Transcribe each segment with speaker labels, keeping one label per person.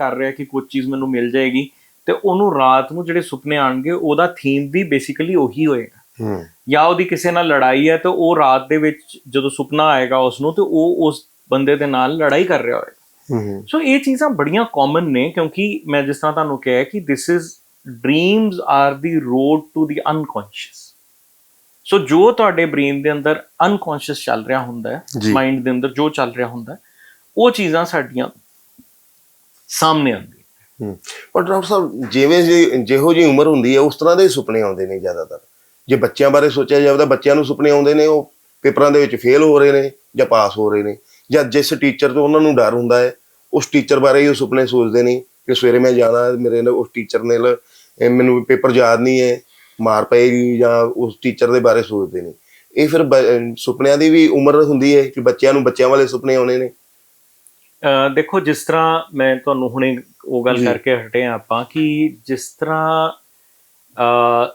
Speaker 1: ਕਰ ਰਿਹਾ ਕਿ ਕੁਝ ਚੀਜ਼ ਮੈਨੂੰ ਮਿਲ ਜਾਏਗੀ ਤੇ ਉਹਨੂੰ ਰਾਤ ਨੂੰ ਜਿਹੜੇ ਸੁਪਨੇ ਆਣਗੇ ਉਹਦਾ ਥੀਮ ਵੀ ਬੇਸਿਕਲੀ ਉਹੀ ਹੋਏਗਾ।
Speaker 2: ਹੂੰ।
Speaker 1: ਜਾਂ ਉਹਦੀ ਕਿਸੇ ਨਾਲ ਲੜਾਈ ਹੈ ਤੇ ਉਹ ਰਾਤ ਦੇ ਵਿੱਚ ਜਦੋਂ ਸੁਪਨਾ ਆਏਗਾ ਉਸ ਨੂੰ ਤੇ ਉਹ ਉਸ ਬੰਦੇ ਦੇ ਨਾਲ ਲੜਾਈ ਕਰ ਰਿਹਾ ਹੋਏਗਾ।
Speaker 2: ਹੂੰ
Speaker 1: ਸੋ ਇਹ ਚੀਜ਼ਾਂ ਬੜੀਆਂ ਕਾਮਨ ਨੇ ਕਿਉਂਕਿ ਮੈਂ ਜਿਸ ਤਰ੍ਹਾਂ ਤੁਹਾਨੂੰ ਕਿਹਾ ਕਿ this is dreams are the road to the unconscious so ਜੋ ਤੁਹਾਡੇ ਬ੍ਰੇਨ ਦੇ ਅੰਦਰ ਅਨਕੌਂਸ਼ੀਅਸ ਚੱਲ ਰਿਹਾ ਹੁੰਦਾ ਹੈ। ਮਾਈਂਡ ਦੇ ਅੰਦਰ ਜੋ ਚੱਲ ਰਿਹਾ ਹੁੰਦਾ ਹੈ ਉਹ ਚੀਜ਼ਾਂ ਸਾਡੀਆਂ ਸਾਹਮਣੇ
Speaker 2: ਆਉਂਦੀ ਪਰ ਡਾਕਟਰ ਸਾਹਿਬ, ਜਿਵੇਂ ਜੀ ਜਿਹੋ ਜੀ ਉਮਰ ਹੁੰਦੀ ਹੈ, ਉਸ ਤਰ੍ਹਾਂ ਦੇ ਸੁਪਨੇ ਆਉਂਦੇ ਨੇ ਜ਼ਿਆਦਾਤਰ। ਜੇ ਬੱਚਿਆਂ ਬਾਰੇ ਸੋਚਿਆ ਜਾਵੇ ਤਾਂ ਬੱਚਿਆਂ ਨੂੰ ਸੁਪਨੇ ਆਉਂਦੇ ਨੇ, ਉਹ ਪੇਪਰਾਂ ਦੇ ਵਿੱਚ ਫੇਲ ਹੋ ਰਹੇ ਨੇ ਜਾਂ ਪਾਸ ਹੋ ਰਹੇ ਨੇ। ਜਾਂ ਜਿਸ ਟੀਚਰ ਤੋਂ ਉਹਨਾਂ ਨੂੰ ਡਰ ਹੁੰਦਾ ਹੈ, ਉਸ ਟੀਚਰ ਬਾਰੇ ਹੀ ਉਹ ਸੁਪਨੇ ਸੋਚਦੇ ਨੇ ਕਿ ਸਵੇਰੇ ਮੈਂ ਜਾਣਾ, ਮੇਰੇ ਨਾਲ ਉਸ ਟੀਚਰ ਨੇ ਮੈਨੂੰ ਪੇਪਰ ਯਾਦ ਨਹੀਂ ਹੈ, ਮਾਰ ਪਏਗੀ ਜਾਂ ਉਸ ਟੀਚਰ ਦੇ ਬਾਰੇ ਸੋਚਦੇ ਨੇ। ਇਹ ਫਿਰ ਬ- ਸੁਪਨਿਆਂ ਦੀ ਵੀ ਉਮਰ ਹੁੰਦੀ ਹੈ ਕਿ ਬੱਚਿਆਂ ਨੂੰ ਬੱਚਿਆਂ ਵਾਲੇ ਸੁਪਨੇ ਆਉਣੇ ਨੇ।
Speaker 1: ਦੇਖੋ ਜਿਸ ਤਰ੍ਹਾਂ ਮੈਂ ਤੁਹਾਨੂੰ ਹੁਣੇ ਉਹ ਗੱਲ। ਕਰਕੇ ਹਟੇ ਹਾਂ ਆਪਾਂ ਕਿ ਜਿਸ ਤਰ੍ਹਾਂ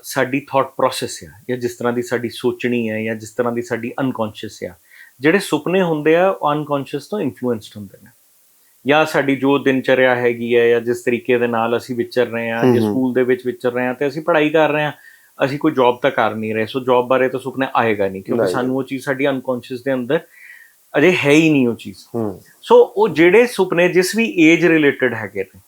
Speaker 1: ਸਾਡੀ ਥਾਟ ਪ੍ਰੋਸੈਸ ਹੈ ਜਾਂ ਜਿਸ ਤਰ੍ਹਾਂ ਦੀ ਸਾਡੀ ਸੋਚਣੀ ਹੈ ਜਾਂ ਜਿਸ ਤਰ੍ਹਾਂ ਦੀ ਸਾਡੀ ਅਨਕੌਂਸ਼ੀਅਸ ਹੈ ਜਿਹੜੇ ਸੁਪਨੇ ਹੁੰਦੇ ਆ ਉਹ ਅਨਕੌਂਸ਼ੀਅਸ ਤੋਂ ਇਨਫਲੂਐਂਸਡ ਹੁੰਦੇ ਨੇ ਜਾਂ ਸਾਡੀ ਜੋ ਦਿਨਚਰਿਆ ਹੈਗੀ ਹੈ ਜਾਂ ਜਿਸ ਤਰੀਕੇ ਦੇ ਨਾਲ ਅਸੀਂ ਵਿਚਰ ਰਹੇ ਹਾਂ ਜੇ। ਸਕੂਲ ਦੇ ਵਿੱਚ ਵਿਚਰ ਰਹੇ ਹਾਂ ਤੇ ਅਸੀਂ ਪੜ੍ਹਾਈ ਕਰ ਰਹੇ ਹਾਂ ਅਸੀਂ ਕੋਈ ਜੌਬ ਤਾਂ ਕਰ ਨਹੀਂ ਰਹੇ ਸੋ ਜੌਬ ਬਾਰੇ ਤਾਂ ਸੁਪਨੇ ਆਏਗਾ ਨਹੀਂ ਕਿਉਂਕਿ। ਸਾਨੂੰ ਉਹ ਚੀਜ਼ ਸਾਡੀ ਅਨਕੌਂਸ਼ੀਅਸ ਦੇ ਅੰਦਰ ਅਜੇ ਹੈ ਹੀ ਨਹੀਂ ਉਹ ਚੀਜ਼।
Speaker 2: ਹੂੰ।
Speaker 1: ਸੋ ਉਹ ਜਿਹੜੇ ਸੁਪਨੇ ਜਿਸ ਵੀ ਏਜ ਰਿਲੇਟਡ ਹੈਗੇ ਨੇ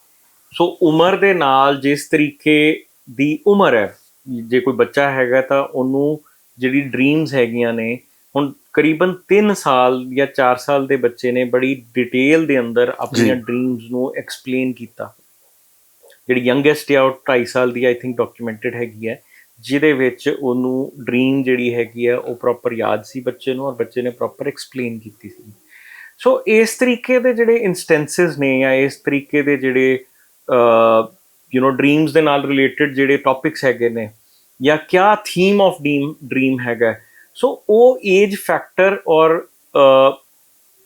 Speaker 1: ਸੋ ਉਮਰ ਦੇ ਨਾਲ ਜਿਸ ਤਰੀਕੇ ਦੀ ਉਮਰ ਹੈ ਜੇ ਕੋਈ ਬੱਚਾ ਹੈਗਾ ਤਾਂ ਉਹਨੂੰ ਜਿਹੜੀ ਡ੍ਰੀਮਸ ਹੈਗੀਆਂ ਨੇ ਹੁਣ ਕਰੀਬਨ 3 ਸਾਲ ਜਾਂ 4 ਸਾਲ ਦੇ ਬੱਚੇ ਨੇ ਬੜੀ ਡਿਟੇਲ ਦੇ ਅੰਦਰ ਆਪਣੀਆਂ। ਡ੍ਰੀਮਸ ਨੂੰ ਐਕਸਪਲੇਨ ਕੀਤਾ। ਜਿਹੜੀ ਯੰਗੈਸਟ ਆ ਉਹ 2.5 ਸਾਲ ਦੀ ਆਈ ਥਿੰਕ ਡਾਕੂਮੈਂਟਡ ਹੈਗੀ ਹੈ। ਜਿਹਦੇ ਵਿੱਚ ਉਹਨੂੰ ਡ੍ਰੀਮ ਜਿਹੜੀ ਹੈਗੀ ਹੈ ਉਹ ਪ੍ਰੋਪਰ ਯਾਦ ਸੀ ਬੱਚੇ ਨੂੰ ਔਰ ਬੱਚੇ ਨੇ ਪ੍ਰੋਪਰ ਐਕਸਪਲੇਨ ਕੀਤੀ ਸੀ। ਸੋ ਇਸ ਤਰੀਕੇ ਦੇ ਜਿਹੜੇ ਇਨਸਟੈਂਸਸ ਨੇ ਜਾਂ ਇਸ ਤਰੀਕੇ ਦੇ ਜਿਹੜੇ ਯੂ نو ਡ੍ਰੀਮਸ ਦੇ ਨਾਲ ਰਿਲੇਟਡ ਜਿਹੜੇ ਟੌਪਿਕਸ ਹੈਗੇ ਨੇ ਜਾਂ ਕਿਆ ਥੀਮ ਆਫ ਡ੍ਰੀਮ ਡ੍ਰੀਮ ਹੈਗਾ। ਸੋ ਉਹ ਏਜ ਫੈਕਟਰ ਔਰ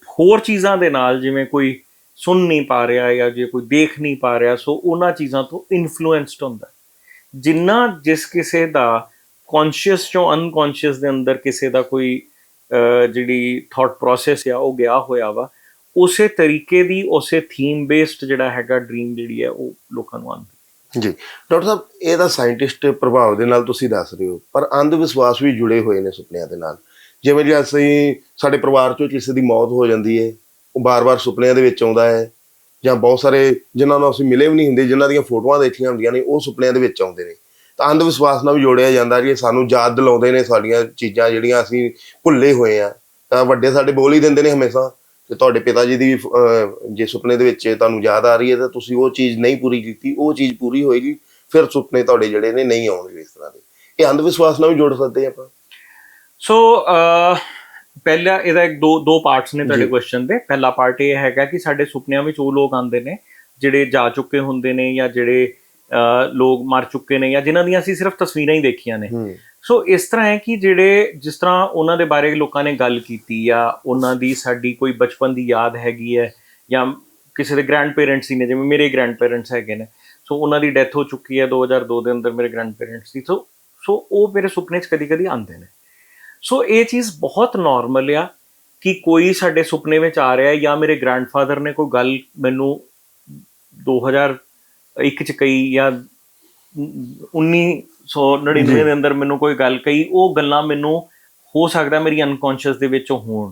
Speaker 1: ਹੋਰ ਚੀਜ਼ਾਂ ਦੇ ਨਾਲ ਜਿਵੇਂ ਕੋਈ ਸੁਣ ਨਹੀਂ ਪਾ ਰਿਹਾ ਜਾਂ ਜੇ ਕੋਈ ਦੇਖ ਨਹੀਂ ਪਾ ਰਿਹਾ ਸੋ ਉਹਨਾਂ ਚੀਜ਼ਾਂ ਤੋਂ ਇਨਫਲੂਐਂਸਡ ਹੁੰਦਾ। ਜਿੰਨਾ ਜਿਸ ਕਿਸੇ ਦਾ ਕੌਨਸ਼ੀਅਸ ਚੋਂ ਅਨਕੌਨਸ਼ੀਅਸ ਦੇ ਅੰਦਰ ਕਿਸੇ ਦਾ ਕੋਈ ਜਿਹੜੀ ਥਾਟ ਪ੍ਰੋਸੈਸ ਆ, ਉਹ ਗਿਆ ਹੋਇਆ ਵਾ, ਉਸੇ ਤਰੀਕੇ ਦੀ, ਉਸੇ ਥੀਮ ਬੇਸਡ ਜਿਹੜਾ ਹੈਗਾ ਡ੍ਰੀਮ ਜਿਹੜੀ ਹੈ, ਉਹ ਲੋਕਾਂ ਨੂੰ ਆਉਂਦੀ।
Speaker 2: ਜੀ। ਡਾਕਟਰ ਸਾਹਿਬ, ਇਹ ਤਾਂ ਸਾਇੰਟਿਸਟ ਪ੍ਰਭਾਵ ਦੇ ਨਾਲ ਤੁਸੀਂ ਦੱਸ ਰਹੇ ਹੋ, ਪਰ ਅੰਧ ਵਿਸ਼ਵਾਸ ਵੀ ਜੁੜੇ ਹੋਏ ਨੇ ਸੁਪਨਿਆਂ ਦੇ ਨਾਲ। ਜਿਵੇਂ ਜੇ ਅਸੀਂ, ਸਾਡੇ ਪਰਿਵਾਰ ਚੋਂ ਕਿਸੇ ਦੀ ਮੌਤ ਹੋ ਜਾਂਦੀ ਹੈ, ਉਹ ਬਾਰ-ਬਾਰ ਸੁਪਨਿਆਂ ਦੇ ਵਿੱਚ ਆਉਂਦਾ ਹੈ ਜਾਂ ਬਹੁਤ ਸਾਰੇ ਜਿਨ੍ਹਾਂ ਨੂੰ ਅਸੀਂ ਮਿਲੇ ਵੀ ਨਹੀਂ ਹੁੰਦੇ ਜਿਨ੍ਹਾਂ ਦੀਆਂ ਫੋਟੋਆਂ ਦੇਖੀਆਂ ਹੁੰਦੀਆਂ ਨੇ ਉਹ ਸੁਪਨਿਆਂ ਦੇ ਵਿੱਚ ਆਉਂਦੇ ਨੇ। ਤਾਂ ਅੰਧ ਵਿਸ਼ਵਾਸ ਨਾਲ ਵੀ ਜੋੜਿਆ ਜਾਂਦਾ ਜੀ ਸਾਨੂੰ ਯਾਦ ਦਿਲਾਉਂਦੇ ਨੇ ਸਾਡੀਆਂ ਚੀਜ਼ਾਂ ਜਿਹੜੀਆਂ ਅਸੀਂ ਭੁੱਲੇ ਹੋਏ ਆ। ਤਾਂ ਵੱਡੇ ਸਾਡੇ ਬੋਲ ਹੀ ਦਿੰਦੇ ਨੇ ਹਮੇਸ਼ਾ ਕਿ ਤੁਹਾਡੇ ਪਿਤਾ ਜੀ ਦੀ ਵੀ, ਜੇ ਸੁਪਨੇ ਦੇ ਵਿੱਚ ਤੁਹਾਨੂੰ ਯਾਦ ਆ ਰਹੀ ਹੈ ਤਾਂ ਤੁਸੀਂ ਉਹ ਚੀਜ਼ ਨਹੀਂ ਪੂਰੀ ਕੀਤੀ ਉਹ ਚੀਜ਼ ਪੂਰੀ ਹੋਏਗੀ ਫਿਰ ਸੁਪਨੇ ਤੁਹਾਡੇ ਜਿਹੜੇ ਨੇ ਨਹੀਂ ਆਉਣਗੇ ਇਸ ਤਰ੍ਹਾਂ ਦੇ। ਇਹ ਅੰਧ ਵਿਸ਼ਵਾਸ ਨਾਲ ਵੀ ਜੋੜ ਸਕਦੇ ਆਪਾਂ।
Speaker 1: ਸੋ ਪਹਿਲਾ ਇਹਦਾ ਇੱਕ ਦੋ ਦੋ ਪਾਰਟਸ ਨੇ ਤੁਹਾਡੇ। ਕੁਐਸਚਨ ਦੇ। ਪਹਿਲਾ ਪਾਰਟ ਇਹ ਹੈਗਾ ਕਿ ਸਾਡੇ ਸੁਪਨਿਆਂ ਵਿੱਚ ਉਹ ਲੋਕ ਆਉਂਦੇ ਨੇ ਜਿਹੜੇ ਜਾ ਚੁੱਕੇ ਹੁੰਦੇ ਨੇ ਜਾਂ ਜਿਹੜੇ ਲੋਕ ਮਰ ਚੁੱਕੇ ਨੇ ਜਾਂ ਜਿਨ੍ਹਾਂ ਦੀਆਂ ਅਸੀਂ ਸਿਰਫ ਤਸਵੀਰਾਂ ਹੀ ਦੇਖੀਆਂ ਨੇ। ਸੋ ਇਸ ਤਰ੍ਹਾਂ ਹੈ ਕਿ ਜਿਹੜੇ ਜਿਸ ਤਰ੍ਹਾਂ ਉਹਨਾਂ ਦੇ ਬਾਰੇ ਲੋਕਾਂ ਨੇ ਗੱਲ ਕੀਤੀ ਜਾਂ ਉਹਨਾਂ ਦੀ ਸਾਡੀ ਕੋਈ ਬਚਪਨ ਦੀ ਯਾਦ ਹੈਗੀ ਹੈ ਜਾਂ ਕਿਸੇ ਦੇ ਗ੍ਰੈਂਡ ਪੇਰੈਂਟਸ ਹੀ ਨੇ ਜਿਵੇਂ ਮੇਰੇ ਗ੍ਰੈਂਡ ਪੇਰੈਂਟਸ ਹੈਗੇ ਨੇ। ਸੋ ਉਹਨਾਂ ਦੀ ਡੈਥ ਹੋ ਚੁੱਕੀ ਹੈ 2002 ਦੇ ਅੰਦਰ ਮੇਰੇ ਗ੍ਰੈਂਡ ਪੇਰੈਂਟਸ ਦੀ। ਸੋ ਸੋ ਉਹ ਮੇਰੇ ਸੁਪਨੇ 'ਚ ਕਦੀ-ਕਦੀ ਆਉਂਦੇ ਨੇ। ਸੋ ਇਹ ਚੀਜ਼ ਬਹੁਤ ਨਾਰਮਲ ਆ ਕਿ ਕੋਈ ਸਾਡੇ ਸੁਪਨੇ ਵਿੱਚ ਆ ਰਿਹਾ ਹੈ ਜਾਂ ਮੇਰੇ ਗ੍ਰੈਂਡਫਾਦਰ ਨੇ ਕੋਈ ਗੱਲ ਮੈਨੂੰ 2001 ਚ ਕਹੀ ਜਾਂ 1999 ਦੇ ਅੰਦਰ ਮੈਨੂੰ ਕੋਈ ਗੱਲ ਕਹੀ ਉਹ ਗੱਲਾਂ ਮੈਨੂੰ ਹੋ ਸਕਦਾ ਮੇਰੀ ਅਨਕੌਂਸ਼ੀਅਸ ਦੇ ਵਿੱਚ ਹੋਣ।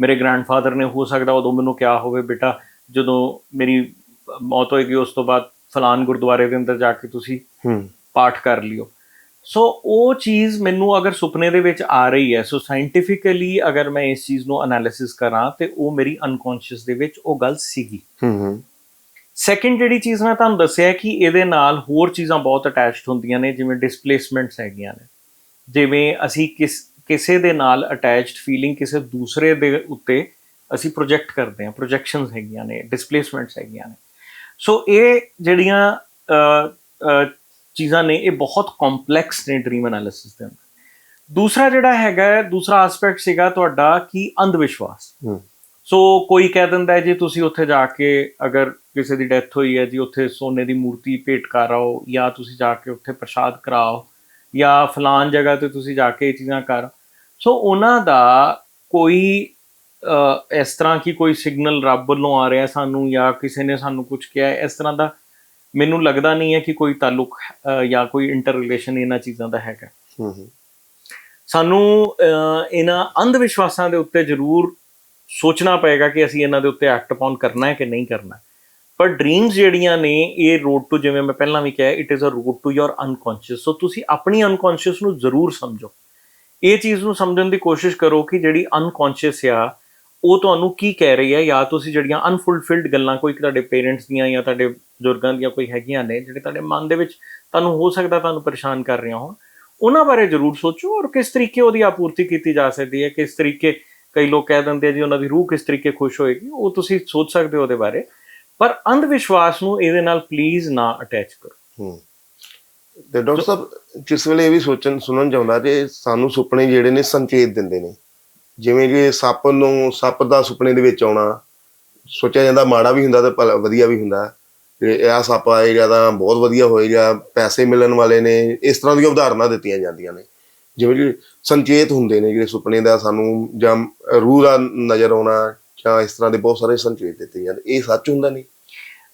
Speaker 1: ਮੇਰੇ ਗ੍ਰੈਂਡਫਾਦਰ ਨੇ ਹੋ ਸਕਦਾ ਉਦੋਂ ਮੈਨੂੰ ਕਿਹਾ ਹੋਵੇ ਬੇਟਾ ਜਦੋਂ ਮੇਰੀ ਮੌਤ ਹੋਏਗੀ ਉਸ ਤੋਂ ਬਾਅਦ ਫਲਾਨ ਗੁਰਦੁਆਰੇ ਦੇ ਅੰਦਰ ਜਾ ਕੇ ਤੁਸੀਂ
Speaker 2: ਹੂੰ।
Speaker 1: ਪਾਠ ਕਰ ਲਿਓ। ਸੋ ਉਹ ਚੀਜ਼ ਮੈਨੂੰ ਅਗਰ ਸੁਪਨੇ ਦੇ ਵਿੱਚ ਆ ਰਹੀ ਹੈ ਸੋ ਸਾਇੰਟੀਫਿਕਲੀ ਅਗਰ ਮੈਂ ਇਸ ਚੀਜ਼ ਨੂੰ ਐਨਾਲਿਸਿਸ ਕਰਾਂ ਤੇ ਉਹ ਮੇਰੀ ਅਨਕੌਂਸ਼ੀਅਸ ਦੇ ਵਿੱਚ ਉਹ ਗੱਲ ਸੀਗੀ।
Speaker 2: ਹੂੰ ਹੂੰ।
Speaker 1: ਸੈਕੰਡ ਜਿਹੜੀ ਚੀਜ਼ ਮੈਂ ਤੁਹਾਨੂੰ ਦੱਸਿਆ ਕਿ ਇਹਦੇ ਨਾਲ ਹੋਰ ਚੀਜ਼ਾਂ ਬਹੁਤ ਅਟੈਚਡ ਹੁੰਦੀਆਂ ਨੇ ਜਿਵੇਂ ਡਿਸਪਲੇਸਮੈਂਟਸ ਹੈਗੀਆਂ ਨੇ। ਜਿਵੇਂ ਅਸੀਂ ਕਿਸ ਕਿਸੇ ਦੇ ਨਾਲ ਅਟੈਚਡ ਫੀਲਿੰਗ ਕਿਸੇ ਦੂਸਰੇ ਦੇ ਉੱਤੇ ਅਸੀਂ ਪ੍ਰੋਜੈਕਟ ਕਰਦੇ ਹਾਂ ਪ੍ਰੋਜੈਕਸ਼ਨਸ ਹੈਗੀਆਂ ਨੇ ਡਿਸਪਲੇਸਮੈਂਟਸ ਹੈਗੀਆਂ ਨੇ। ਸੋ ਇਹ ਜਿਹੜੀਆਂ ਚੀਜ਼ਾਂ ਨੇ ਇਹ ਬਹੁਤ ਕੰਪਲੈਕਸ ਨੇ ਡ੍ਰੀਮ ਐਨਾਲਿਸਿਸ ਦੇ ਅੰਦਰ। ਦੂਸਰਾ ਜਿਹੜਾ ਹੈਗਾ ਦੂਸਰਾ ਐਸਪੈਕਟ ਸੀਗਾ ਤੁਹਾਡਾ ਕਿ ਅੰਧ ਵਿਸ਼ਵਾਸ ਸੋ ਕੋਈ ਕਹਿ ਦਿੰਦਾ ਜੀ ਤੁਸੀਂ ਉੱਥੇ ਜਾ ਕੇ ਅਗਰ ਕਿਸੇ ਦੀ ਡੈਥ ਹੋਈ ਹੈ ਜੀ ਉੱਥੇ ਸੋਨੇ ਦੀ ਮੂਰਤੀ ਭੇਟ ਕਰ ਆਓ ਜਾਂ ਤੁਸੀਂ ਜਾ ਕੇ ਉੱਥੇ ਪ੍ਰਸ਼ਾਦ ਕਰਾਓ ਜਾਂ ਫਲਾਨ ਜਗ੍ਹਾ ਤੇ ਤੁਸੀਂ ਜਾ ਕੇ ਇਹ ਚੀਜ਼ਾਂ ਕਰ। ਸੋ ਉਹਨਾਂ ਦਾ ਕੋਈ ਇਸ ਤਰ੍ਹਾਂ ਕੀ ਕੋਈ ਸਿਗਨਲ ਰੱਬ ਵੱਲੋਂ ਆ ਰਿਹਾ ਸਾਨੂੰ ਜਾਂ ਕਿਸੇ ਨੇ ਸਾਨੂੰ ਕੁਝ ਕਿਹਾ ਇਸ ਤਰ੍ਹਾਂ ਦਾ ਮੈਨੂੰ ਲੱਗਦਾ ਨਹੀਂ ਹੈ ਕਿ ਕੋਈ ਤਾਲੁਕ ਜਾਂ ਕੋਈ ਇੰਟਰ ਰਿਲੇਸ਼ਨ ਇਹਨਾਂ ਚੀਜ਼ਾਂ ਦਾ ਹੈਗਾ।
Speaker 2: ਹੂੰ ਹੂੰ।
Speaker 1: ਸਾਨੂੰ ਇਹਨਾਂ ਅੰਧ ਵਿਸ਼ਵਾਸਾਂ ਦੇ ਉੱਤੇ ਜ਼ਰੂਰ ਸੋਚਣਾ ਪਏਗਾ ਕਿ ਅਸੀਂ ਇਹਨਾਂ ਦੇ ਉੱਤੇ ਐਕਟ ਅਪਨ ਕਰਨਾ ਹੈ ਕਿ ਨਹੀਂ ਕਰਨਾ ਪਰ ਡ੍ਰੀਮਸ ਜਿਹੜੀਆਂ ਨੇ ਇਹ ਰੋਡ ਟੂ ਜਿਵੇਂ ਮੈਂ ਪਹਿਲਾਂ ਵੀ ਕਿਹਾ it is a road to your unconscious so ਤੁਸੀਂ ਆਪਣੀ ਅਨਕੌਂਸ਼ੀਅਸ ਨੂੰ ਜ਼ਰੂਰ ਸਮਝੋ। ਇਹ ਚੀਜ਼ ਨੂੰ ਸਮਝਣ ਦੀ ਕੋਸ਼ਿਸ਼ ਕਰੋ ਕਿ ਜਿਹੜੀ ਅਨਕੌਂਸ਼ੀਅਸ ਆ ਉਹ ਤੁਹਾਨੂੰ ਕੀ ਕਹਿ ਰਹੀ ਹੈ? ਜਾਂ ਤੁਸੀਂ ਜਿਹੜੀਆਂ ਅਨਫੁਲਫਿਲਡ ਗੱਲਾਂ ਕੋਈ ਤੁਹਾਡੇ ਪੇਰੈਂਟਸ ਦੀਆਂ ਜਾਂ ਤੁਹਾਡੇ ਬਜ਼ੁਰਗਾਂ ਦੀਆਂ ਕੋਈ ਹੈਗੀਆਂ ਨੇ ਜਿਹੜੇ ਤੁਹਾਡੇ ਮਨ ਦੇ ਵਿੱਚ ਤੁਹਾਨੂੰ ਹੋ ਸਕਦਾ ਤੁਹਾਨੂੰ ਪਰੇਸ਼ਾਨ ਕਰ ਰਹੀਆਂ ਹੋਣ ਉਹਨਾਂ ਬਾਰੇ ਜ਼ਰੂਰ ਸੋਚੋ ਔਰ ਕਿਸ ਤਰੀਕੇ ਉਹਦੀ ਆਪੂਰਤੀ ਕੀਤੀ ਜਾ ਸਕਦੀ ਹੈ ਕਿਸ ਤਰੀਕੇ ਕਈ ਲੋਕ ਕਹਿ ਦਿੰਦੇ ਆ ਜੀ ਉਹਨਾਂ ਦੀ ਰੂਹ ਕਿਸ ਤਰੀਕੇ ਖੁਸ਼ ਹੋਏਗੀ ਉਹ ਤੁਸੀਂ ਸੋਚ ਸਕਦੇ ਹੋ ਉਹਦੇ ਬਾਰੇ ਪਰ ਅੰਧ ਵਿਸ਼ਵਾਸ ਨੂੰ ਇਹਦੇ ਨਾਲ ਪਲੀਜ਼ ਨਾ ਅਟੈਚ ਕਰੋ।
Speaker 2: ਹੂੰ। ਤੇ ਡਾਕਟਰ ਸਾਹਿਬ ਕਿਸ ਵੇਲੇ ਇਹ ਵੀ ਸੋਚਣ ਸੁਣਨ ਚਾਹੁੰਦਾ ਕਿ ਸਾਨੂੰ ਸੁਪਨੇ ਜਿਹੜੇ ਨੇ ਸੰਕੇਤ ਦਿੰਦੇ ਨੇ ਜਿਵੇਂ ਕਿ ਸੱਪ ਨੂੰ ਸੱਪ ਦਾ ਸੁਪਨੇ ਦੇ ਵਿੱਚ ਆਉਣਾ ਸੋਚਿਆ ਜਾਂਦਾ ਮਾੜਾ ਵੀ ਹੁੰਦਾ ਤੇ ਵਧੀਆ ਵੀ ਹੁੰਦਾ ਤੇ ਇਹ ਸੱਪ ਆਏਗਾ ਤਾਂ ਬਹੁਤ ਵਧੀਆ ਹੋਏਗਾ ਪੈਸੇ ਮਿਲਣ ਵਾਲੇ ਨੇ ਇਸ ਤਰ੍ਹਾਂ ਦੀਆਂ ਉਦਾਹਰਨਾਂ ਦਿੱਤੀਆਂ ਜਾਂਦੀਆਂ ਨੇ ਜਿਵੇਂ ਕਿ ਸੰਕੇਤ ਹੁੰਦੇ ਨੇ ਜਿਹੜੇ ਸੁਪਨੇ ਦਾ ਸਾਨੂੰ ਜਾਂ ਰੂਹ ਦਾ ਨਜ਼ਰ ਆਉਣਾ ਜਾਂ ਇਸ ਤਰ੍ਹਾਂ ਦੇ ਬਹੁਤ ਸਾਰੇ ਸੰਕੇਤ ਦਿੱਤੇ ਜਾਂਦੇ ਇਹ ਸੱਚ ਹੁੰਦਾ ਨਹੀਂ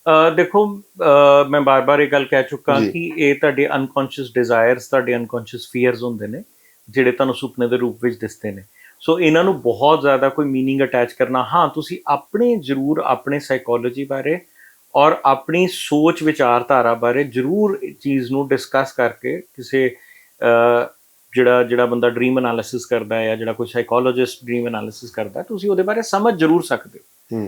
Speaker 1: ਅਹ ਦੇਖੋ ਅਹ ਮੈਂ ਬਾਰ-ਬਾਰ ਇਹ ਗੱਲ ਕਹਿ ਚੁੱਕਾ
Speaker 2: ਜੀ।
Speaker 1: ਕਿ ਇਹ ਤੁਹਾਡੇ ਅਨਕੌਂਸ਼ੀਅਸ ਡਿਜ਼ਾਇਰਸ ਤੁਹਾਡੇ ਅਨਕੌਂਸ਼ੀਅਸ ਫੀਅਰਸ ਹੁੰਦੇ ਨੇ ਜਿਹੜੇ ਤੁਹਾਨੂੰ ਸੁਪਨੇ ਦੇ ਰੂਪ ਵਿੱਚ ਦਿਸਦੇ ਨੇ ਸੋ ਇਹਨਾਂ ਨੂੰ ਬਹੁਤ ਜ਼ਿਆਦਾ ਕੋਈ मीनिंग ਅਟੈਚ ਕਰਨਾ ਹਾਂ ਤੁਸੀਂ ਆਪਣੇ ਜ਼ਰੂਰ ਆਪਣੇ ਸਾਈਕੋਲੋਜੀ ਬਾਰੇ ਔਰ ਆਪਣੀ ਸੋਚ ਵਿਚਾਰਧਾਰਾ ਬਾਰੇ ਜ਼ਰੂਰ ਚੀਜ਼ ਨੂੰ ਡਿਸਕਸ ਕਰਕੇ ਕਿਸੇ ਜਿਹੜਾ ਜਿਹੜਾ ਬੰਦਾ ਡ੍ਰੀਮ ਐਨਾਲਿਸਿਸ ਕਰਦਾ ਹੈ ਜਾਂ ਜਿਹੜਾ ਕੋਈ ਸਾਈਕੋਲੋਜਿਸਟ ਡ੍ਰੀਮ ਐਨਾਲਿਸਿਸ ਕਰਦਾ ਹੈ, ਤੁਸੀਂ ਉਹਦੇ ਬਾਰੇ ਸਮਝ ਜ਼ਰੂਰ ਸਕਦੇ ਹੋ।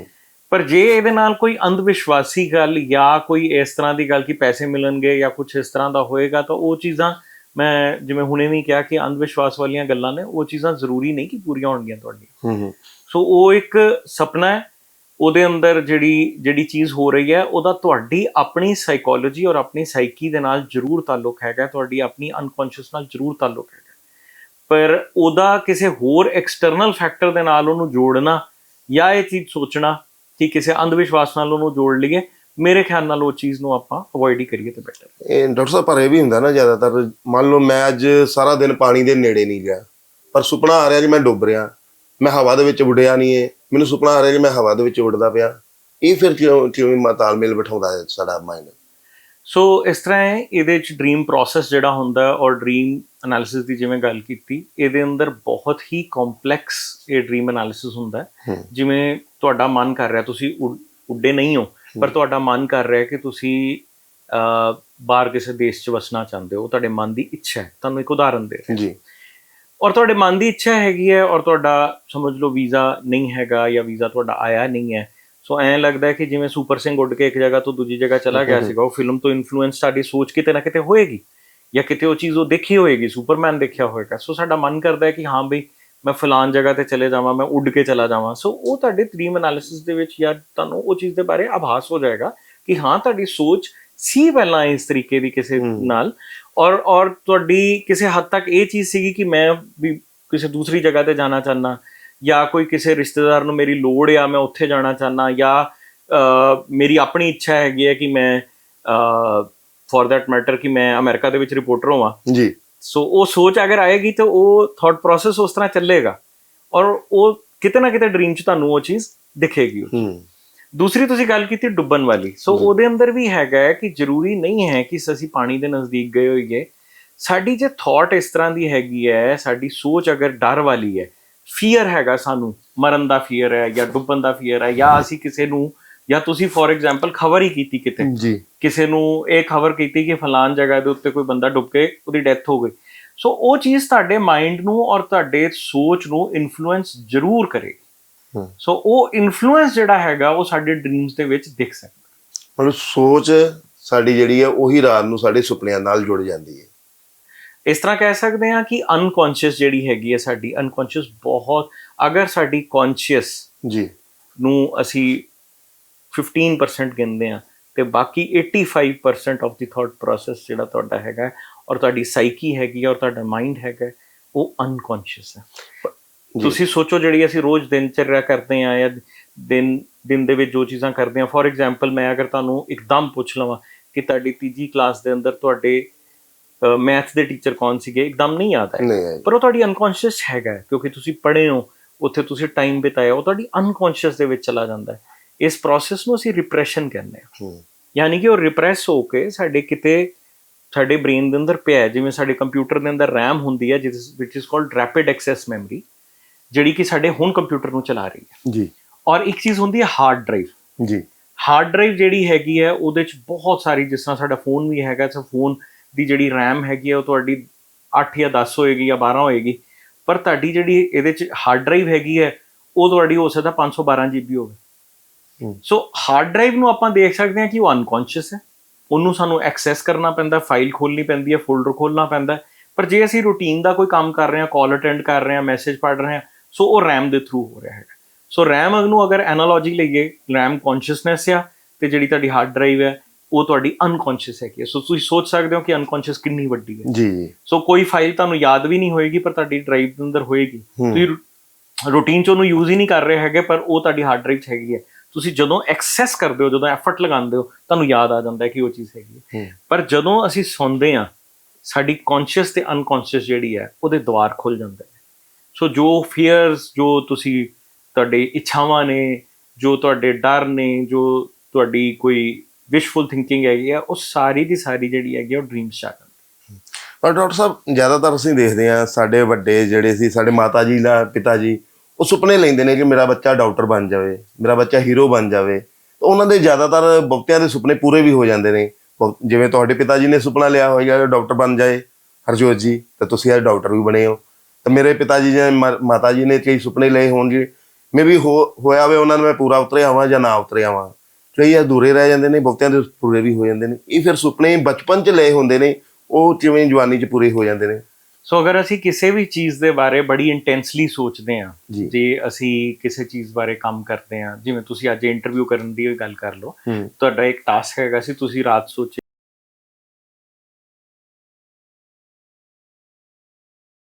Speaker 1: ਪਰ ਜੇ ਇਹਦੇ ਨਾਲ ਕੋਈ ਅੰਧ ਵਿਸ਼ਵਾਸੀ ਗੱਲ ਜਾਂ ਕੋਈ ਇਸ ਤਰ੍ਹਾਂ ਦੀ ਗੱਲ ਕਿ ਪੈਸੇ ਮਿਲਣਗੇ ਜਾਂ ਕੁਝ ਇਸ ਤਰ੍ਹਾਂ ਦਾ ਹੋਏਗਾ ਤਾਂ ਉਹ ਚੀਜ਼ਾਂ ਮੈਂ ਜਿਵੇਂ ਹੁਣੇ ਵੀ ਕਿਹਾ ਕਿ ਅੰਧ ਵਿਸ਼ਵਾਸ ਵਾਲੀਆਂ ਗੱਲਾਂ ਨੇ ਉਹ ਚੀਜ਼ਾਂ ਜ਼ਰੂਰੀ ਨਹੀਂ ਕਿ ਪੂਰੀਆਂ ਹੋਣਗੀਆਂ ਤੁਹਾਡੀਆਂ।
Speaker 2: ਹੂੰ ਹੂੰ।
Speaker 1: ਸੋ ਉਹ ਇੱਕ ਸੁਪਨਾ ਹੈ ਉਹਦੇ ਅੰਦਰ ਜਿਹੜੀ ਜਿਹੜੀ ਚੀਜ਼ ਹੋ ਰਹੀ ਹੈ, ਉਹਦਾ ਤੁਹਾਡੀ ਆਪਣੀ ਸਾਈਕੋਲੋਜੀ ਔਰ ਆਪਣੀ ਸਾਈਕੀ ਦੇ ਨਾਲ ਜ਼ਰੂਰ ਤਾਲੁਕ ਹੈਗਾ, ਤੁਹਾਡੀ ਆਪਣੀ ਅਨਕੌਂਸ਼ੀਅਸ ਨਾਲ ਜ਼ਰੂਰ ਤਾਲੁਕ ਹੈਗਾ। ਪਰ ਉਹਦਾ ਕਿਸੇ ਹੋਰ ਐਕਸਟਰਨਲ ਫੈਕਟਰ ਦੇ ਨਾਲ ਉਹਨੂੰ ਜੋੜਨਾ ਜਾਂ ਇਹ ਚੀਜ਼ ਸੋਚਣਾ ਕਿ ਕਿਸੇ ਅੰਧ ਵਿਸ਼ਵਾਸ ਨਾਲ ਉਹਨੂੰ ਜੋੜ ਲਈਏ, ਮੇਰੇ ਖਿਆਲ ਨਾਲ ਉਹ ਚੀਜ਼ ਨੂੰ ਆਪਾਂ ਅਵੋਇਡ ਹੀ ਕਰੀਏ ਤੇ ਬੈਟਰ
Speaker 2: ਇਹ ਡਾਕਟਰ ਸਾਹਿਬ, ਪਰ ਇਹ ਵੀ ਹੁੰਦਾ ਨਾ ਜ਼ਿਆਦਾਤਰ, ਮੰਨ ਲਓ ਮੈਂ ਅੱਜ ਸਾਰਾ ਦਿਨ ਪਾਣੀ ਦੇ ਨੇੜੇ ਨਹੀਂ ਗਿਆ ਪਰ ਸੁਪਨਾ ਆ ਰਿਹਾ ਕਿ ਮੈਂ ਡੁੱਬ ਰਿਹਾ, ਮੈਂ ਹਵਾ ਦੇ ਵਿੱਚ ਉੱਡਿਆ ਨਹੀਂ ਏ ਮੈਨੂੰ ਸੁਪਨਾ ਆ ਰਿਹਾ ਕਿ ਮੈਂ ਹਵਾ ਦੇ ਵਿੱਚ ਉੱਡਦਾ ਪਿਆ। ਇਹ ਫਿਰ ਕਿਉਂ ਕਿਵੇਂ ਮਾ ਤਾਲਮੇਲ ਬਿਠਾਉਂਦਾ ਹੈ ਸਾਡਾ ਮਾਈਂਡ
Speaker 1: ਸੋ ਇਸ ਤਰ੍ਹਾਂ ਹੈ ਇਹਦੇ ਚ ਡ੍ਰੀਮ ਪ੍ਰੋਸੈਸ ਜਿਹੜਾ ਹੁੰਦਾ ਔਰ ਡ੍ਰੀਮ ਐਨਾਲਿਸਿਸ ਦੀ ਜਿਵੇਂ ਗੱਲ ਕੀਤੀ ਇਹਦੇ ਅੰਦਰ ਬਹੁਤ ਹੀ ਕੰਪਲੈਕਸ ਇਹ ਡ੍ਰੀਮ ਐਨਾਲਿਸਿਸ ਹੁੰਦਾ ਜਿਵੇਂ ਤੁਹਾਡਾ ਮਨ ਕਰ ਰਿਹਾ ਤੁਸੀਂ ਉੱਡ- ਨਹੀਂ ਹੋ ਪਰ ਤੁਹਾਡਾ ਮਨ ਕਰ ਰਿਹਾ ਕਿ ਤੁਸੀਂ ਬਾਹਰ ਕਿਸੇ ਦੇਸ਼ 'ਚ ਵਸਣਾ ਚਾਹੁੰਦੇ ਹੋ ਤੁਹਾਡੇ ਮਨ ਦੀ ਇੱਛਾ ਹੈ। ਤੁਹਾਨੂੰ ਇੱਕ ਉਦਾਹਰਨ ਦੇ ਰਿਹਾ।
Speaker 2: ਜੀ।
Speaker 1: ਔਰ ਤੁਹਾਡੇ ਮਨ ਦੀ ਇੱਛਾ ਹੈਗੀ ਹੈ ਔਰ ਤੁਹਾਡਾ ਸਮਝ ਲਓ ਵੀਜ਼ਾ ਨਹੀਂ ਹੈਗਾ ਜਾਂ ਵੀਜ਼ਾ ਤੁਹਾਡਾ ਆਇਆ ਨਹੀਂ ਹੈ ਸੋ ਐਂ ਲੱਗਦਾ ਹੈ ਕਿ ਜਿਵੇਂ ਸੁਪਰ ਸਿੰਘ ਉੱਡ ਕੇ ਇੱਕ ਜਗ੍ਹਾ ਤੋਂ ਦੂਜੀ ਜਗ੍ਹਾ ਚਲਾ ਗਿਆ ਸੀਗਾ ਉਹ ਫਿਲਮ ਤੋਂ ਇਨਫਲੂਐਂਸ ਸਾਡੀ ਸੋਚ ਕਿਤੇ ਨਾ ਕਿਤੇ ਹੋਏਗੀ ਜਾਂ ਕਿਤੇ ਉਹ ਚੀਜ਼ ਉਹ ਦੇਖੀ ਹੋਏਗੀ ਸੁਪਰਮੈਨ ਦੇਖਿਆ ਹੋਏਗਾ। ਸੋ ਸਾਡਾ ਮਨ ਕਰਦਾ ਹੈ ਕਿ ਹਾਂ ਬਈ ਮੈਂ ਫਲਾਨ ਜਗ੍ਹਾ ਤੇ ਚਲੇ ਜਾਵਾਂ ਮੈਂ ਉੱਡ ਕੇ ਚਲਾ ਜਾਵਾਂ। ਸੋ ਉਹ ਤੁਹਾਡੇ ਡ੍ਰੀਮ ਐਨਾਲਿਸਿਸ ਦੇ ਵਿੱਚ ਜਾਂ ਤੁਹਾਨੂੰ ਉਹ ਚੀਜ਼ ਦੇ ਬਾਰੇ ਆਭਾਸ ਹੋ ਜਾਏਗਾ ਕਿ ਹਾਂ ਤੁਹਾਡੀ ਸੋਚ ਸੀ ਪਹਿਲਾਂ ਇਸ ਤਰੀਕੇ ਦੀ ਕਿਸੇ ਨਾਲ। ਔਰ ਔਰ ਤੁਹਾਡੀ ਕਿਸੇ ਹੱਦ ਤੱਕ ਇਹ ਚੀਜ਼ ਸੀਗੀ ਕਿ ਮੈਂ ਵੀ ਕਿਸੇ ਦੂਸਰੀ ਜਗ੍ਹਾ ਤੇ ਜਾਣਾ ਚਾਹਨਾ ਜਾਂ ਕੋਈ ਕਿਸੇ ਰਿਸ਼ਤੇਦਾਰ ਨੂੰ ਮੇਰੀ ਲੋੜ ਆ ਮੈਂ ਉੱਥੇ ਜਾਣਾ ਚਾਹਨਾ ਜਾਂ ਮੇਰੀ ਆਪਣੀ ਇੱਛਾ ਹੈਗੀ ਹੈ ਕਿ ਮੈਂ ਫॉर दैट ਮੈਟਰ ਕਿ ਮੈਂ ਅਮਰੀਕਾ ਦੇ ਵਿੱਚ ਰਿਪੋਰਟਰ ਹੋਵਾਂ।
Speaker 2: ਜੀ।
Speaker 1: ਸੋ ਉਹ ਸੋਚ ਅਗਰ ਆਏਗੀ ਤਾਂ ਉਹ ਥਾਟ ਪ੍ਰੋਸੈਸ ਉਸ ਤਰ੍ਹਾਂ ਚੱਲੇਗਾ। ਔਰ ਉਹ ਕਿਤੇ ਨਾ ਕਿਤੇ ਡ੍ਰੀਮ ਚ ਤੁਹਾਨੂੰ ਉਹ ਚੀਜ਼ ਦਿਖੇਗੀ।
Speaker 2: ਹੂੰ।
Speaker 1: ਦੂਸਰੀ ਤੁਸੀਂ ਗੱਲ ਕੀਤੀ ਡੁੱਬਣ ਵਾਲੀ। ਸੋ ਉਹਦੇ ਅੰਦਰ ਵੀ ਹੈਗਾ ਹੈ ਕਿ ਜ਼ਰੂਰੀ ਨਹੀਂ ਹੈ ਕਿ ਅਸੀਂ ਪਾਣੀ ਦੇ ਨਜ਼ਦੀਕ ਗਏ ਹੋਈਏ। ਸਾਡੀ ਜੇ ਥਾਟ ਇਸ ਤਰ੍ਹਾਂ ਦੀ ਹੈਗੀ ਹੈ ਸਾਡੀ ਸੋਚ ਅਗਰ ਡਰ ਵਾਲੀ ਹੈ ਫੀਅਰ ਹੈਗਾ ਸਾਨੂੰ। ਮਰਨ ਦਾ ਫੀਅਰ ਹੈ ਜਾਂ ਡੁੱਬਣ ਦਾ ਫੀਅਰ ਹੈ ਜਾਂ ਅਸੀਂ ਕਿਸੇ ਨੂੰ ਜਾਂ ਤੁਸੀਂ ਫੋਰ ਐਗਜ਼ਾਮਪਲ ਖਬਰ ਹੀ ਕੀਤੀ ਕਿਤੇ।
Speaker 2: ਜੀ।
Speaker 1: ਕਿਸੇ ਨੂੰ ਇਹ ਖਬਰ ਕੀਤੀ ਕਿ ਫਲਾਨ ਜਗ੍ਹਾ ਦੇ ਉੱਤੇ ਕੋਈ ਬੰਦਾ ਡੁੱਬ ਕੇ ਉਹਦੀ ਡੈਥ ਹੋ ਗਈ। ਸੋ ਉਹ ਚੀਜ਼ ਤੁਹਾਡੇ ਮਾਈਂਡ ਨੂੰ ਔਰ ਤੁਹਾਡੇ ਸੋਚ ਨੂੰ ਇਨਫਲੂਐਂਸ ਜ਼ਰੂਰ ਕਰੇਗੀ।
Speaker 2: ਹੂੰ
Speaker 1: ਸੋ ਉਹ ਇਨਫਲੂਐਂਸ ਜਿਹੜਾ ਹੈਗਾ ਉਹ ਸਾਡੇ ਡ੍ਰੀਮਸ ਦੇ ਵਿੱਚ ਦਿਖ ਸਕਦਾ।
Speaker 2: ਮਤਲਬ ਸੋਚ ਸਾਡੀ ਜਿਹੜੀ ਹੈ ਉਹੀ ਰਾਤ ਨੂੰ ਸਾਡੇ ਸੁਪਨਿਆਂ ਨਾਲ ਜੁੜ ਜਾਂਦੀ ਹੈ।
Speaker 1: ਇਸ ਤਰ੍ਹਾਂ ਕਹਿ ਸਕਦੇ ਹਾਂ ਕਿ ਅਨਕੌਂਸ਼ੀਅਸ ਜਿਹੜੀ ਹੈਗੀ ਹੈ ਸਾਡੀ ਅਨਕੌਂਸ਼ੀਅਸ ਬਹੁਤ ਅਗਰ ਸਾਡੀ ਕੌਂਸ਼ੀਅਸ
Speaker 2: ਜੀ।
Speaker 1: ਨੂੰ ਅਸੀਂ 15% ਗਿਣਦੇ ਆ ਤੇ ਬਾਕੀ 85% ਆਫ ਦੀ ਥਾਟ ਪ੍ਰੋਸੈਸ ਜਿਹੜਾ ਤੁਹਾਡਾ ਹੈਗਾ ਔਰ ਤੁਹਾਡੀ ਸਾਈਕੀ ਹੈਗੀ ਹੈ ਔਰ ਤੁਹਾਡਾ ਮਾਈਂਡ ਹੈਗਾ ਉਹ ਅਨਕੌਂਸ਼ੀਅਸ ਹੈ। ਤੁਸੀਂ ਸੋਚੋ ਜਿਹੜੀ ਅਸੀਂ ਰੋਜ਼ ਦਿਨਚਰਿਆ ਕਰਦੇ ਆ ਜਾਂ ਦਿਨ ਦਿਨ ਦੇ ਵਿੱਚ ਜੋ ਚੀਜ਼ਾਂ ਕਰਦੇ ਆ ਫੋਰ ਐਗਜ਼ਾਮਪਲ ਮੈਂ ਅਗਰ ਤੁਹਾਨੂੰ ਇੱਕਦਮ ਪੁੱਛ ਲਵਾਂ ਕਿ ਤੁਹਾਡੀ ਤੀਜੀ ਕਲਾਸ ਦੇ ਅੰਦਰ ਤੁਹਾਡੇ ਮੈਥ ਦੇ ਟੀਚਰ ਕੌਣ ਸੀਗੇ ਇੱਕਦਮ ਨਹੀਂ ਯਾਦ ਹੈ ਪਰ ਉਹ ਤੁਹਾਡੀ ਅਨਕੌਂਸ਼ੀਅਸ ਹੈਗਾ ਕਿਉਂਕਿ ਤੁਸੀਂ ਪੜ੍ਹੇ ਹੋ ਉੱਥੇ ਤੁਸੀਂ ਟਾਈਮ ਬਿਤਾਇਆ ਉਹ ਤੁਹਾਡੀ ਅਨਕੌਂਸ਼ੀਅਸ ਦੇ ਵਿੱਚ ਚਲਾ ਜਾਂਦਾ ਹੈ। ਇਸ ਪ੍ਰੋਸੈਸ ਨੂੰ ਅਸੀਂ ਰਿਪਰੈਸ਼ਨ ਕਹਿੰਦੇ ਹਾਂ। ਯਾਨੀ ਕਿ ਉਹ ਰਿਪਰੈਸ ਹੋ ਕੇ ਸਾਡੇ ਕਿਤੇ ਸਾਡੇ ਬ੍ਰੇਨ ਦੇ ਅੰਦਰ ਪਿਆ। ਜਿਵੇਂ ਸਾਡੇ ਕੰਪਿਊਟਰ ਦੇ ਅੰਦਰ RAM ਹੁੰਦੀ ਹੈ ਜਿਸ ਵਿਚ is called rapid access memory ਜਿਹੜੀ ਕਿ ਸਾਡੇ ਹੁਣ ਕੰਪਿਊਟਰ ਨੂੰ ਚਲਾ ਰਹੀ ਹੈ।
Speaker 2: ਜੀ।
Speaker 1: ਔਰ ਇੱਕ ਚੀਜ਼ ਹੁੰਦੀ ਹੈ ਹਾਰਡ ਡਰਾਈਵ
Speaker 2: ਜੀ।
Speaker 1: ਹਾਰਡ ਡਰਾਈਵ ਜਿਹੜੀ ਹੈਗੀ ਹੈ ਉਹਦੇ ਚ ਬਹੁਤ ਸਾਰੀ ਜਿਸ ਤਰ੍ਹਾਂ ਸਾਡਾ ਫੋਨ ਵੀ ਹੈਗਾ ਸੋ ਫੋਨ ਦੀ ਜਿਹੜੀ RAM ਹੈਗੀ ਹੈ ਉਹ ਤੁਹਾਡੀ 8 ਜਾਂ 10 ਹੋਏਗੀ ਜਾਂ 12 ਹੋਏਗੀ। ਪਰ ਤੁਹਾਡੀ ਜਿਹੜੀ ਇਹਦੇ ਚ ਹਾਰਡ ਡਰਾਈਵ ਹੈਗੀ ਹੈ ਉਹ ਤੁਹਾਡੀ ਹੋ ਸਕਦਾ 512 GB ਹੋਵੇ। ਸੋ ਹਾਰਡ ਡਰਾਈਵ ਨੂੰ ਆਪਾਂ ਦੇਖ ਸਕਦੇ ਹਾਂ ਕਿ ਉਹ ਅਨਕੌਂਸ਼ੀਅਸ ਹੈ। ਉਹਨੂੰ ਸਾਨੂੰ ਐਕਸੈਸ ਕਰਨਾ ਪੈਂਦਾ ਫਾਈਲ ਖੋਲਣੀ ਪੈਂਦੀ ਹੈ ਫੋਲਡਰ ਖੋਲਣਾ ਪੈਂਦਾ। ਪਰ ਜੇ ਅਸੀਂ ਰੂਟੀਨ ਦਾ ਕੋਈ ਕੰਮ ਕਰ ਰਹੇ ਹਾਂ ਕਾਲ ਅਟੈਂਡ ਕਰ ਰਹੇ ਹਾਂ ਮੈਸੇਜ ਪੜ੍ਹ ਰਹੇ ਹਾਂ ਸੋ ਉਹ RAM ਦੇ ਥਰੂ ਹੋ ਰਿਹਾ ਹੈ ਸੋ RAM ਨੂੰ ਅਗਰ ਐਨਾਲੋਜੀ ਲਈਏ RAM ਕੌਨਸ਼ੀਅਸਨੈਸ ਆ ਤੇ ਜਿਹੜੀ ਤੁਹਾਡੀ ਹਾਰਡ ਡਰਾਈਵ ਹੈ ਉਹ ਤੁਹਾਡੀ ਅਨਕੌਂਸ਼ੀਅਸ ਹੈਗੀ ਹੈ ਸੋ ਤੁਸੀਂ ਸੋਚ ਸਕਦੇ ਹੋ ਕਿ ਅਨਕੌਂਸ਼ੀਅਸ ਕਿੰਨੀ ਵੱਡੀ ਹੈ।
Speaker 2: ਜੀ। ਜੀ
Speaker 1: ਸੋ ਕੋਈ ਫਾਈਲ ਤੁਹਾਨੂੰ ਯਾਦ ਵੀ ਨਹੀਂ ਹੋਏਗੀ ਪਰ ਤੁਹਾਡੀ ਡਰਾਈਵ ਦੇ ਅੰਦਰ ਹੋਏਗੀ। ਤੁਸੀਂ ਰੂਟੀਨ ਚ ਉਹਨੂੰ ਯੂਜ਼ ਹੀ ਨਹੀਂ ਕਰ ਰਹੇ ਹੈਗੇ ਪਰ ਉਹ ਤੁਹਾਡੀ ਹਾਰਡ ਡਰਾਈਵ 'ਚ ਹੈਗੀ ਹੈ। ਤੁਸੀਂ ਜਦੋਂ ਐਕਸੈਸ ਕਰਦੇ ਹੋ ਜਦੋਂ ਐਫਰਟ ਲਗਾਉਂਦੇ ਹੋ ਤੁਹਾਨੂੰ ਯਾਦ ਆ ਜਾਂਦਾ ਹੈ ਕਿ ਉਹ ਚੀਜ਼ ਹੈਗੀ ਹੈ। ਪਰ ਜਦੋਂ ਅਸੀਂ ਸੌਂਦੇ ਆ ਸਾਡੀ ਕੌਨਸ਼ੀਅਸ ਤੇ ਅਨਕੌਂਸ਼ੀਅਸ ਜਿਹੜੀ ਹੈ ਉਹਦੇ ਦਵਾਰ ਖੁੱਲ ਜਾਂਦੇ ਸੋ ਜੋ ਫੀਅਰਸ ਜੋ ਤੁਸੀਂ ਤੁਹਾਡੇ ਇੱਛਾਵਾਂ ਨੇ ਜੋ ਤੁਹਾਡੇ ਡਰ ਨੇ ਜੋ ਤੁਹਾਡੀ ਕੋਈ ਵਿਸ਼ਫੁਲ ਥਿੰਕਿੰਗ ਹੈਗੀ ਆ ਉਹ ਸਾਰੀ ਦੀ ਸਾਰੀ ਜਿਹੜੀ ਹੈਗੀ ਆ, ਉਹ ਡ੍ਰੀਮਸ ਚ ਆ ਜਾਂਦੀ।
Speaker 2: ਪਰ ਡਾਕਟਰ ਸਾਹਿਬ ਜ਼ਿਆਦਾਤਰ ਅਸੀਂ ਦੇਖਦੇ ਹਾਂ ਸਾਡੇ ਵੱਡੇ ਜਿਹੜੇ ਸੀ ਸਾਡੇ ਮਾਤਾ ਜੀ ਦਾ ਪਿਤਾ ਜੀ ਉਹ ਸੁਪਨੇ ਲੈਂਦੇ ਨੇ ਕਿ ਮੇਰਾ ਬੱਚਾ ਡਾਕਟਰ ਬਣ ਜਾਵੇ ਮੇਰਾ ਬੱਚਾ ਹੀਰੋ ਬਣ ਜਾਵੇ। ਤਾਂ ਉਹਨਾਂ ਦੇ ਜ਼ਿਆਦਾਤਰ ਬਹੁਤਿਆਂ ਦੇ ਸੁਪਨੇ ਪੂਰੇ ਵੀ ਹੋ ਜਾਂਦੇ ਨੇ। ਬਹੁਤ- ਜਿਵੇਂ ਤੁਹਾਡੇ ਪਿਤਾ ਜੀ ਨੇ ਸੁਪਨਾ ਲਿਆ ਹੋਇਆ ਕਿ ਡਾਕਟਰ ਬਣ ਜਾਏ। ਹਰਜੋਤ ਜੀ ਤਾਂ ਤੁਸੀਂ ਅੱਜ ਡਾਕਟਰ ਵੀ ਬਣੇ ਹੋ। ਤਾਂ ਮੇਰੇ ਪਿਤਾ ਜੀ ਮਾ- ਮਾਤਾ ਜੀ ਨੇ ਕਈ ਸੁਪਨੇ ਲਏ ਹੋਣਗੇ ਮੇ ਵੀ ਹੋ ਹੋਇਆ ਹੋਵੇ ਉਹਨਾਂ ਨੂੰ ਮੈਂ ਪੂਰਾ ਉਤਰਿਆ ਆਵਾਂ ਜਾਂ ਨਾ ਉਤਰਿਆ ਆਵਾਂ ਕਈ ਅਧੂਰੇ ਰਹਿ ਜਾਂਦੇ ਨੇ ਬਹੁਤਿਆਂ ਦੇ ਪੂਰੇ ਵੀ ਹੋ ਜਾਂਦੇ ਨੇ। ਇਹ ਫਿਰ ਸੁਪਨੇ ਬਚਪਨ 'ਚ ਲਏ ਹੁੰਦੇ ਨੇ ਉਹ ਜਿਵੇਂ ਜਵਾਨੀ 'ਚ ਪੂਰੇ ਹੋ ਜਾਂਦੇ ਨੇ।
Speaker 1: ਸੋ ਅਗਰ ਅਸੀਂ ਕਿਸੇ ਵੀ ਚੀਜ਼ ਦੇ ਬਾਰੇ ਬੜੀ ਇੰਟੈਂਸਲੀ ਸੋਚਦੇ ਹਾਂ
Speaker 2: ਜੀ।
Speaker 1: ਜੇ ਅਸੀਂ ਕਿਸੇ ਚੀਜ਼ ਬਾਰੇ ਕੰਮ ਕਰਦੇ ਹਾਂ ਜਿਵੇਂ ਤੁਸੀਂ ਅੱਜ ਇੰਟਰਵਿਊ ਕਰਨ ਦੀ ਗੱਲ ਕਰ ਲਓ
Speaker 2: ਹੂੰ।
Speaker 1: ਤੁਹਾਡਾ ਇੱਕ ਟਾਸਕ ਹੈਗਾ ਸੀ ਤੁਸੀਂ ਰਾਤ ਸੋਚੇ